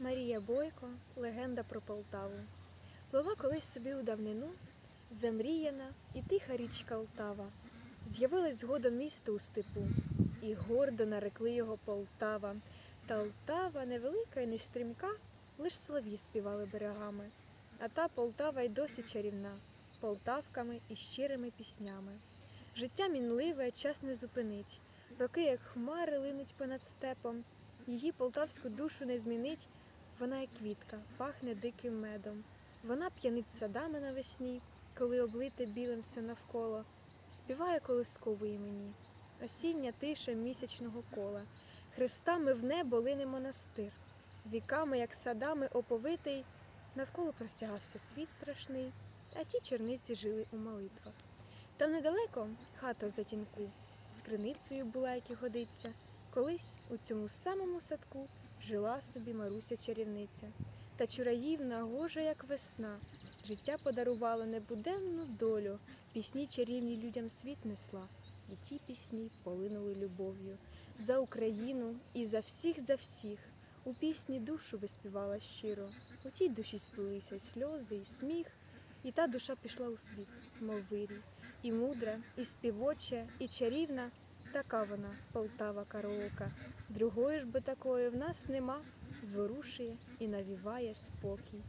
Марія Бойко, легенда про Полтаву. Плила колись собі у давнину, замріяна і тиха річка Лтава. З'явилась згодом місто у степу, і гордо нарекли його Полтава. Та Лтава невелика і не стрімка, лиш солов'ї співали берегами. А та Полтава й досі чарівна, полтавками і щирими піснями. Життя мінливе, час не зупинить. Роки, як хмари, линуть понад степом. Її полтавську душу не змінить. Вона як квітка, пахне диким медом. Вона п'янить садами навесні, коли облите білим все навколо. Співає колискової мені, осіння тиша місячного кола. Хрестами в небо лине монастир, віками, як садами оповитий, навколо простягався світ страшний, а ті черниці жили у молитвах. Там недалеко хата в затінку, з криницею була, як і годиться. Колись у цьому самому садку жила собі Маруся чарівниця, та чураївна гожа, як весна. Життя подарувало небуденну долю, пісні чарівні людям світ несла, і ті пісні полинули любов'ю. За Україну і за всіх, за всіх. У пісні душу виспівала щиро, у тій душі сплилися й сльози, і сміх, і та душа пішла у світ, мов вирій, і мудра, і співоча, і чарівна. Така вона, Полтава караока. Другої ж би такої в нас нема, зворушує і навіває спокій.